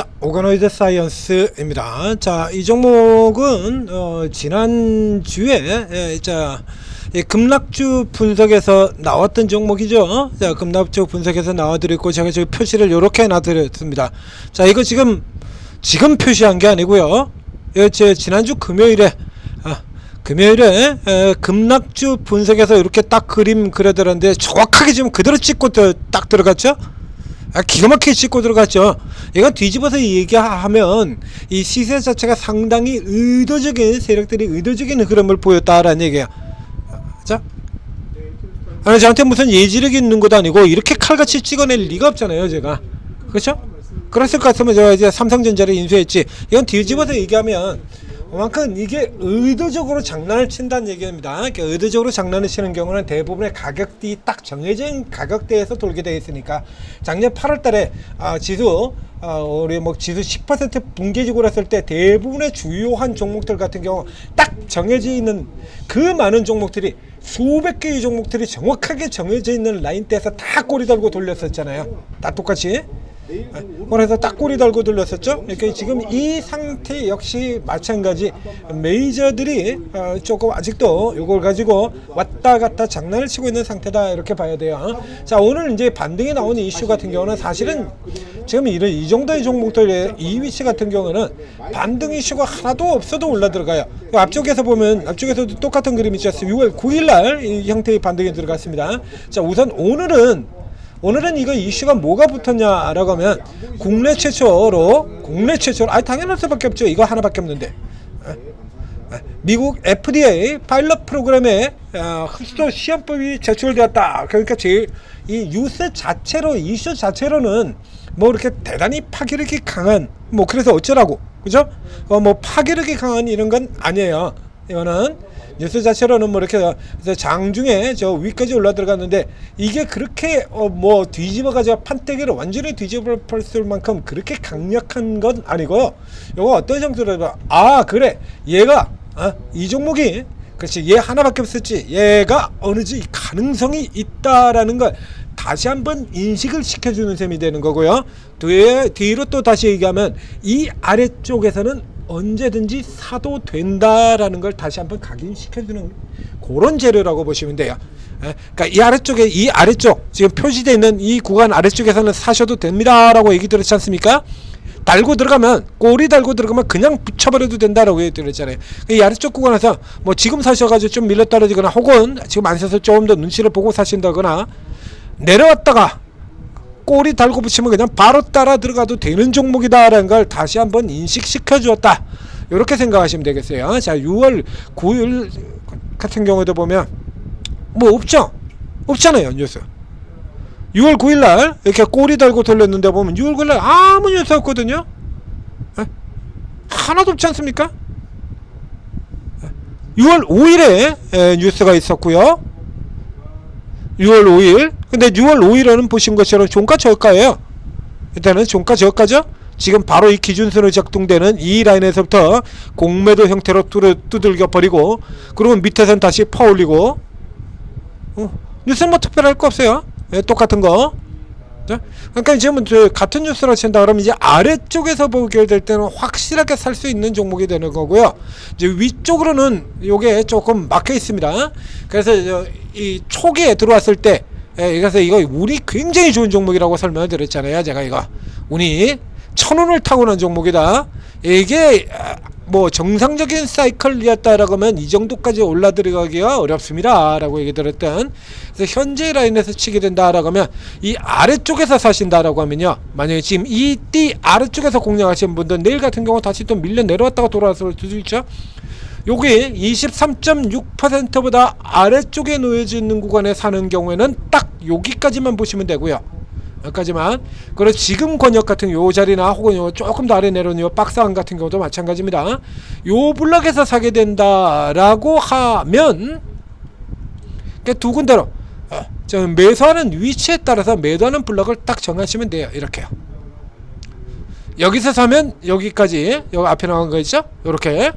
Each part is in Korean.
자, 오가노이드 사이언스입니다. 자, 이 종목은 어, 지난 주에 예, 자, 이 급락주 분석에서 나왔던 종목이죠. 자, 급락주 분석에서 나와드렸고 제가 저기 표시를 이렇게 놔드렸습니다. 자, 이거 지금 지금 표시한 게 아니고요. 예, 제 지난주 금요일에 아, 금요일에 에, 급락주 분석에서 이렇게 딱 그림 그려드렸는데 정확하게 지금 그대로 찍고 또딱 들어갔죠. 아, 기가 막히게 짚고 들어갔죠. 이거 뒤집어서 얘기하면 이 시세 자체가 상당히 의도적인 세력들이 의도적인 흐름을 보였다라는 얘기야. 자, 아니 저한테 무슨 예지력이 있는 것도 아니고 이렇게 칼같이 찍어낼 리가 없잖아요, 제가. 그렇죠? 그랬을 것 같으면 제가 이제 삼성전자를 인수했지. 이건 뒤집어서 얘기하면 그만큼 이게 의도적으로 장난을 친다는 얘기입니다. 그러니까 의도적으로 장난을 치는 경우는 대부분의 가격대 딱 정해진 가격대에서 돌게 되어 있으니까 작년 8월 달에 아, 지수 아, 우리 뭐 지수 10% 붕괴지고 했을 때 대부분의 주요한 종목들 같은 경우 딱 정해져 있는 그 많은 종목들이 수백 개의 종목들이 정확하게 정해져 있는 라인대에서 다 꼬리 달고 돌렸었잖아요. 다 똑같이. 그래서 딱 꼬리 달고 돌렸었죠. 그러니까 지금 이 상태 역시 마찬가지 메이저들이 어, 조금 아직도 이걸 가지고 왔다 갔다 장난을 치고 있는 상태다 이렇게 봐야 돼요. 자 오늘 이제 반등이 나오는 이슈 같은 경우는 사실은 지금 이런 이 정도의 종목들의 이 위치 같은 경우는 반등 이슈가 하나도 없어도 올라 들어가요. 그 앞쪽에서 보면 앞쪽에서도 똑같은 그림이 있죠. 6월 9일 날 이 형태의 반등이 들어갔습니다. 자 우선 오늘은 오늘은 이거 이슈가 뭐가 붙었냐라고 하면 국내 최초로 국내 최초로 아니 당연할 수밖에 없죠. 이거 하나밖에 없는데. 미국 FDA 파일럿 프로그램에 어, 흡수도 시험법이 제출되었다. 그러니까 제일 이 뉴스 자체로 이슈 자체로는 뭐 이렇게 대단히 파괴력이 강한 뭐 그래서 어쩌라고 그죠? 어, 뭐 파괴력이 강한 이런 건 아니에요. 이거는 뉴스 자체로는 뭐 이렇게 장중에 저 위까지 올라 들어갔는데 이게 그렇게 어 뭐 뒤집어 가지고 판때기를 완전히 뒤집어 볼 만큼 그렇게 강력한 건 아니고요. 요거 어떤 형태로 아 그래 얘가 아, 이 종목이 그렇지 얘 하나밖에 없었지 얘가 어느지 가능성이 있다라는 걸 다시 한번 인식을 시켜주는 셈이 되는 거고요. 뒤에 뒤로 또 다시 얘기하면 이 아래쪽에서는 언제든지 사도 된다라는 걸 다시 한번 각인시켜주는 그런 재료라고 보시면 돼요. 예, 그러니까 이 아래쪽에 이 아래쪽 지금 표시되어 있는 이 구간 아래쪽에서는 사셔도 됩니다라고 얘기 들었지 않습니까? 달고 들어가면 꼬리 달고 들어가면 그냥 붙여버려도 된다라고 얘기 들었잖아요. 이 아래쪽 구간에서 뭐 지금 사셔가지고 좀 밀려 떨어지거나 혹은 지금 안 사서 조금 더 눈치를 보고 사신다거나 내려왔다가 꼬리 달고 붙이면 그냥 바로 따라 들어가도 되는 종목이다라는 걸 다시 한번 인식시켜 주었다. 이렇게 생각하시면 되겠어요. 자, 6월 9일 같은 경우도 보면 뭐 없죠? 없잖아요, 뉴스. 6월 9일 날 이렇게 꼬리 달고 돌렸는데 보면 6월 9일 날 아무 뉴스 없거든요. 에? 하나도 없지 않습니까? 6월 5일에 뉴스가 있었고요. 6월 5일. 근데 6월 5일에는 보신 것처럼 종가 저가예요. 일단은 종가 저가죠. 지금 바로 이 기준선으로 작동되는 이 라인에서부터 공매도 형태로 두들겨 버리고 그러면 밑에선 다시 퍼올리고 어, 뉴스는 뭐 특별할 거 없어요. 예, 똑같은 거. 자, 그러니까 지금 저 같은 뉴스를 친다 그러면 이제 아래쪽에서 보게 될 때는 확실하게 살 수 있는 종목이 되는 거고요. 이제 위쪽으로는 요게 조금 막혀 있습니다. 그래서 저, 이 초기에 들어왔을 때 예, 그래서 이거 운이 굉장히 좋은 종목이라고 설명을 드렸잖아요. 제가 이거 운이 천운을 타고난 종목이다. 이게 아, 뭐 정상적인 사이클이었다라고 하면 이 정도까지 올라 들어가기가 어렵습니다 라고 얘기 드렸던 그래서 현재 라인에서 치게 된다라고 하면 이 아래쪽에서 사신다라고 하면요. 만약에 지금 이 띠 아래쪽에서 공략하시는 분들 내일 같은 경우 다시 또 밀려 내려왔다가 돌아왔을 수도 있죠. 여기 23.6%보다 아래쪽에 놓여져 있는 구간에 사는 경우에는 딱 여기까지만 보시면 되고요 여기까지만. 그리고 지금 권역 같은 요 자리나 혹은 요 조금 더 아래 내려오는 요 박스 안 같은 경우도 마찬가지입니다. 요 블럭에서 사게 된다라고 하면 그두 군데로 어, 저 매수하는 위치에 따라서 매도하는 블럭을 딱 정하시면 돼요. 이렇게요. 여기서 사면 여기까지 여기 앞에 나온 거 있죠? 요렇게.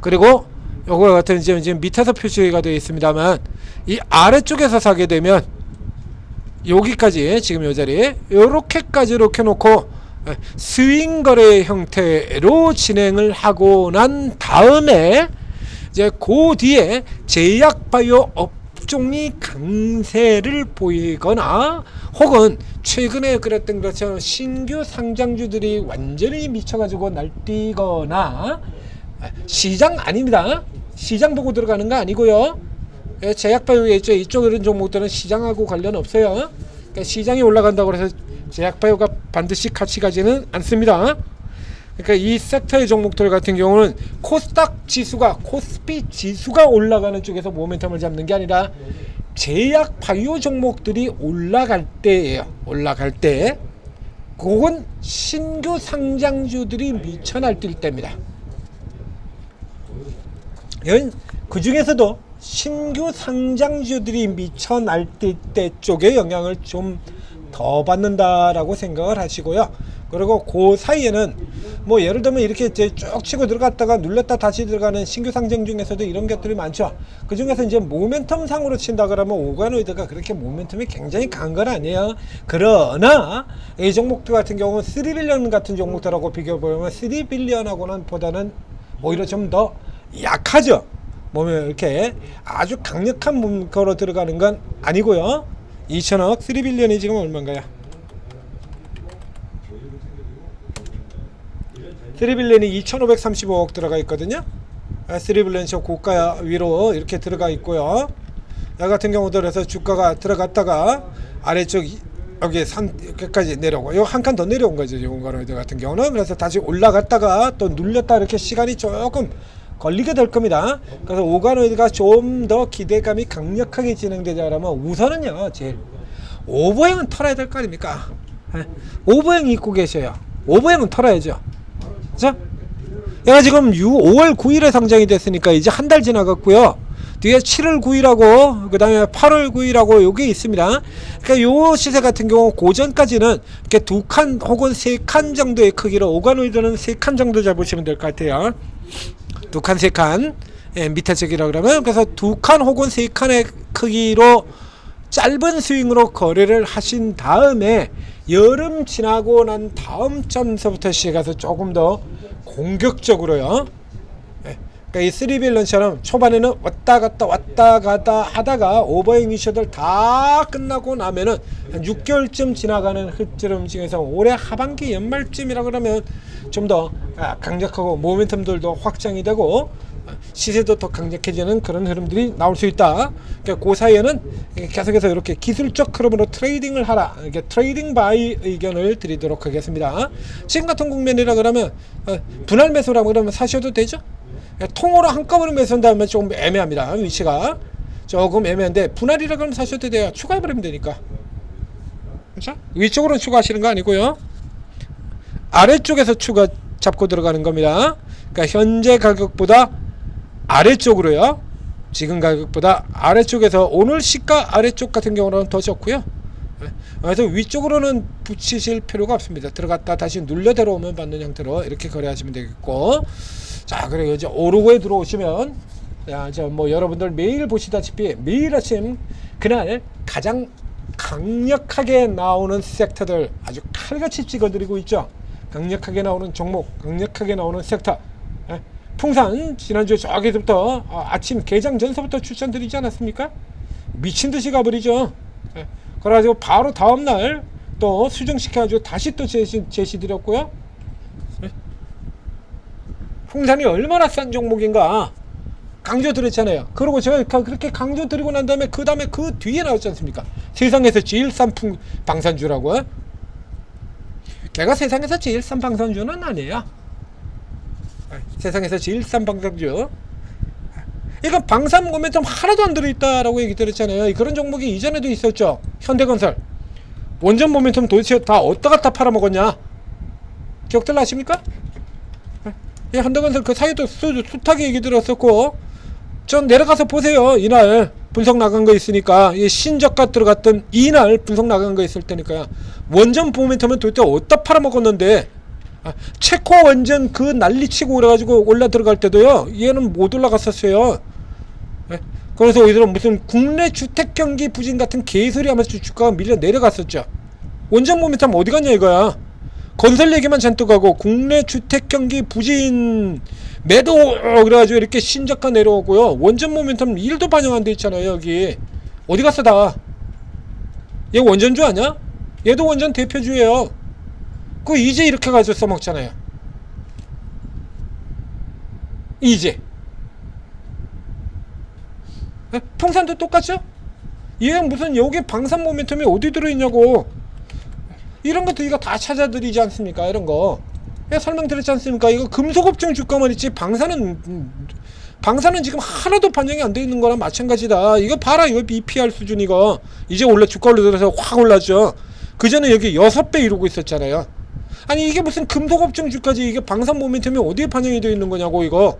그리고 요거 같은 지금 밑에서 표시가 되어 있습니다만 이 아래쪽에서 사게 되면 여기까지 지금 요 자리 요렇게까지 이렇게 놓고 예, 스윙 거래 형태로 진행을 하고 난 다음에 이제 그 뒤에 제약 바이오 업종이 강세를 보이거나 혹은 최근에 그랬던 것처럼 신규 상장주들이 완전히 미쳐가지고 날뛰거나 아, 시장 아닙니다. 시장 보고 들어가는 거 아니고요. 예, 제약바이오에 있죠. 이쪽 이런 종목들은 시장하고 관련 없어요. 그러니까 시장이 올라간다고 해서 제약바이오가 반드시 같이 가지는 않습니다. 그러니까 이 섹터의 종목들 같은 경우는 코스닥 지수가 코스피 지수가 올라가는 쪽에서 모멘텀을 잡는 게 아니라 제약 바이오 종목들이 올라갈 때예요. 올라갈 때. 그건 신규 상장주들이 미쳐 날뛸 때입니다. 그 중에서도 신규 상장주들이 미쳐 날뛸 때 쪽에 영향을 좀 더 받는다라고 생각을 하시고요. 그리고 그 사이에는 뭐 예를 들면 이렇게 이제 쭉 치고 들어갔다가 눌렸다 다시 들어가는 신규 상장 중에서도 이런 것들이 많죠. 그 중에서 이제 모멘텀 상으로 친다 그러면 오가노이드가 그렇게 모멘텀이 굉장히 강한 건 아니에요. 그러나 이 종목들 같은 경우는 3빌리언 같은 종목들하고 비교해 보면 3빌리언하고는 보다는 오히려 좀 더 약하죠. 보면 이렇게 아주 강력한 문거로 들어가는 건 아니고요. 2천억 3빌리언이 지금 얼마인가요? 3빌리언이 2,535억 들어가 있거든요. 아, 3빌리언 저 고가 위로 이렇게 들어가 있고요. 여 같은 경우도 그래서 주가가 들어갔다가 아래쪽 이- 여기 산 끝까지 내려오고 요 한 칸 더 내려온 거죠. 이 공간로이드 같은 경우는 그래서 다시 올라갔다가 또 눌렸다 이렇게 시간이 조금 걸리게 될 겁니다. 그래서 오가노이드가 좀 더 기대감이 강력하게 진행되자라면 우선은요, 제일 오버행은 털어야 될 거 아닙니까? 예? 오버행 입고 계셔요. 오버행은 털어야죠. 자, 얘가 지금 6, 5월 9일에 상장이 됐으니까 이제 한 달 지나갔고요. 뒤에 7월 9일하고 그다음에 8월 9일하고 요게 있습니다. 그러니까 요 시세 같은 경우 고전까지는 이렇게 두 칸 혹은 세 칸 정도의 크기로 오가노이드는 세 칸 정도 잡으시면 될 것 같아요. 두 칸, 세 칸. 예, 밑에 쪽이라 그러면 그래서 두 칸 혹은 세 칸의 크기로 짧은 스윙으로 거래를 하신 다음에 여름 지나고 난 다음 점서부터 시작해서 조금 더 공격적으로요. 예, 그러니까 이 쓰리빌런처럼 초반에는 왔다 갔다 왔다 갔다 하다가 오버행 이셔들 다 끝나고 나면은 한 6개월쯤 지나가는 흐트럼 중에서 올해 하반기 연말쯤이라 그러면 좀더 강력하고 모멘텀들도 확장이 되고 시세도 더 강력해지는 그런 흐름들이 나올 수 있다. 그러니까 그 사이에는 계속해서 이렇게 기술적 흐름으로 트레이딩을 하라. 이게 트레이딩 바이 의견을 드리도록 하겠습니다. 지금 같은 국면이라 그러면 어, 분할 매수라고 그러면 사셔도 되죠. 예, 통으로 한꺼번에 매수한다면 조금 애매합니다. 위치가 조금 애매한데 분할이라 그러면 사셔도 돼요. 추가해 버리면 되니까. 그렇죠? 위쪽으로 추가하시는 거 아니고요. 아래쪽에서 추가 잡고 들어가는 겁니다. 그러니까 현재 가격보다 아래쪽으로요. 지금 가격보다 아래쪽에서 오늘 시가 아래쪽 같은 경우는 더 좋고요. 네. 그래서 위쪽으로는 붙이실 필요가 없습니다. 들어갔다 다시 눌려 들어오면 받는 형태로 이렇게 거래하시면 되겠고, 자 그리고 이제 오르고에 들어오시면, 야, 저뭐 여러분들 매일 보시다시피 매일 아침 그날 가장 강력하게 나오는 섹터들 아주 칼같이 찍어드리고 있죠. 강력하게 나오는 종목, 강력하게 나오는 섹터. 예? 풍산 지난주 저기서부터 아, 아침 개장 전서부터 추천드리지 않았습니까? 미친 듯이 가버리죠. 예. 그래가지고 바로 다음 날 또 수정시켜가지고 다시 또 제시, 제시 드렸고요. 예. 풍산이 얼마나 싼 종목인가 강조 드렸잖아요. 그리고 제가 그- 그렇게 강조 드리고 난 다음에 그 다음에 그 뒤에 나왔지 않습니까? 세상에서 제일 싼 풍, 방산주라고 요. 걔가 세상에서 제일 싼 방산주는 아니에요. 세상에서 제일 싼 방산주. 이건 방산 모멘텀 하나도 안 들어있다라고 얘기 드렸잖아요. 그런 종목이 이전에도 있었죠. 현대건설. 원전 모멘텀 도대체 다 어디다 갖다 팔아먹었냐? 기억들 나십니까? 이 현대건설 그 사이도 수, 숱하게 얘기 들었었고 전 내려가서 보세요. 이날 분석 나간 거 있으니까 이 신저가 들어갔던 이날 분석 나간 거 있을 테니까요. 원전 모멘텀은 도대체 어디다 팔아먹었는데 아, 체코 원전 그 난리치고 그래가지고 올라 들어갈 때도요. 얘는 못 올라갔었어요. 예? 그래서 오히려 무슨 국내 주택 경기 부진 같은 개소리 하면서 주가가 밀려 내려갔었죠. 원전 모멘텀 어디 갔냐 이거야. 건설 얘기만 잔뜩 하고 국내 주택 경기 부진 매도 그래가지고 이렇게 신저가 내려오고요. 원전 모멘텀 1도 반영 안 돼 있잖아요 여기. 어디 갔어 다? 얘 원전주 아니야? 얘도 원전 대표주예요. 그 이제 이렇게 가지고 써먹잖아요. 이제. 에? 풍산도 똑같죠? 얘 무슨 여기 방산 모멘텀이 어디 들어있냐고. 이런 것도 이거 다 찾아드리지 않습니까? 이런 거. 예, 설명드렸지 않습니까? 이거 금속업종 주가만 있지 방사는 음, 방사는 지금 하나도 반영이 안 돼 있는 거랑 마찬가지다. 이거 봐라 이거 BPR 수준 이거 이제 원래 주가 올라서 확 올랐죠. 그 전에 여기 여섯 배 이루고 있었잖아요. 아니 이게 무슨 금속업종 주까지 이게 방산 모멘텀이 어디에 반영이 되어 있는 거냐고 이거.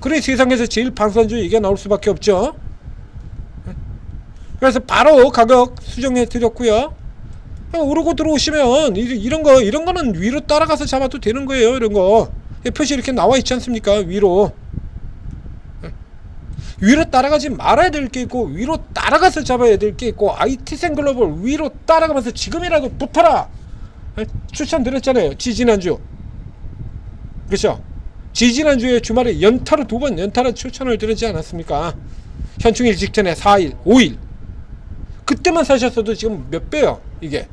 그래 세상에서 제일 방산주 이게 나올 수밖에 없죠. 그래서 바로 가격 수정해 드렸고요. 그냥 오르고 들어오시면 이- 이런 거 이런 거는 위로 따라가서 잡아도 되는 거예요. 이런 거 예, 표시 이렇게 나와 있지 않습니까? 위로 예. 위로 따라가지 말아야 될 게 있고 위로 따라가서 잡아야 될 게 있고 IT생 글로벌 위로 따라가면서 지금이라도 붙어라 예, 추천드렸잖아요. 지지난주 그렇죠? 지지난주에 주말에 연타로 두 번 연타로 추천을 드리지 않았습니까? 현충일 직전에 4일, 5일 그때만 사셨어도 지금 몇 배요 이게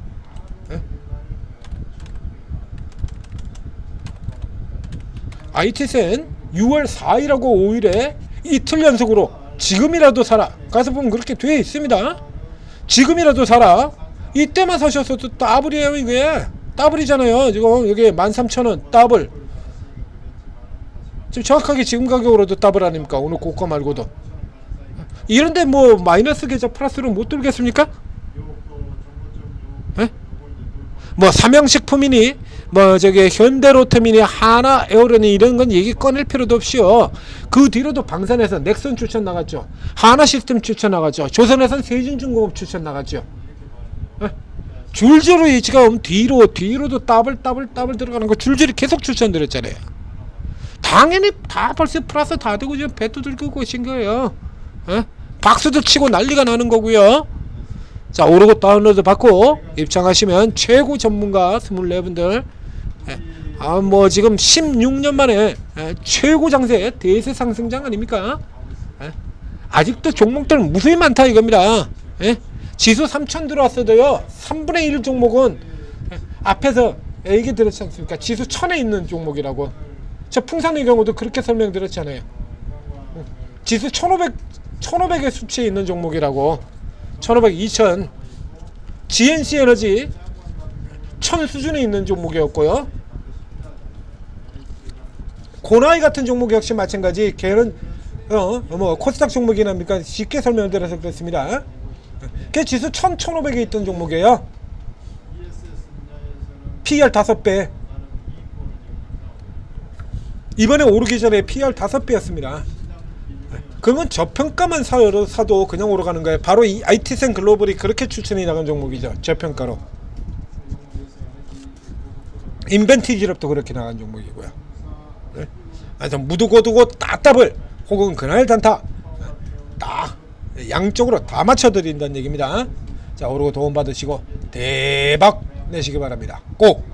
IT센 6월 4일하고 5일에 이틀 연속으로 지금이라도 사라 가서 보면 그렇게 돼 있습니다. 지금이라도 사라 이때만 사셨어도 더블이에요 이게. 더블이잖아요. 지금 여기 13,000원 더블. 지금 정확하게 지금 가격으로도 더블 아닙니까? 오늘 고가 말고도. 이런데 뭐 마이너스 계좌 플러스로 못 들겠습니까? 에? 뭐 삼양식품이니 뭐 저기 현대로템이니 하나 에어로니 이런 건 얘기 꺼낼 필요도 없이요. 그 뒤로도 방산에서 넥슨 추천 나갔죠. 하나 시스템 추천 나갔죠. 조선에선 세진중공업 추천 나갔죠. 에? 줄줄이 지금 뒤로 뒤로도 더블 더블 더블 들어가는 거 줄줄이 계속 추천드렸잖아요. 당연히 다 벌써 플러스 다 되고 지금 배도 들고 계신 거예요. 에? 박수도 치고 난리가 나는 거고요. 자 오르고 다운로드 받고 입장하시면 최고 전문가 24분들 아 뭐 지금 16년 만에 에, 최고 장세 대세 상승장 아닙니까? 에? 아직도 종목들 무수히 많다 이겁니다. 에? 지수 3천 들어왔어도요 3분의 1 종목은 에, 앞에서 얘기 들었지 않습니까? 지수 1000에 있는 종목이라고. 저 풍산의 경우도 그렇게 설명드렸잖아요. 지수 1500 1500의 수치에 있는 종목이라고 1500 2000 GNC 에너지 1000 수준에 있는 종목이었고요. 고나이 같은 종목 역시 마찬가지. 걔는 어 뭐 코스닥 종목이랍니까? 쉽게 설명을 드려서 그렇습니다. 걔 지수 1000 1500에 있던 종목이에요. PR 5배. 이번에 오르기 전에 PR 5배였습니다. 그건 저평가만 사도, 그냥 오르가는 거예요. 바로 이 IT센 글로벌이 그렇게 추천이 나간 종목이죠. 저평가로. 인벤티 기업도 그렇게 나간 종목이고요. 네? 그래서 무두고두고 따따블 혹은 그날 단타 딱 양쪽으로 다 맞춰드린다는 얘기입니다. 자 오르고 도움 받으시고 대박 내시기 바랍니다. 꼭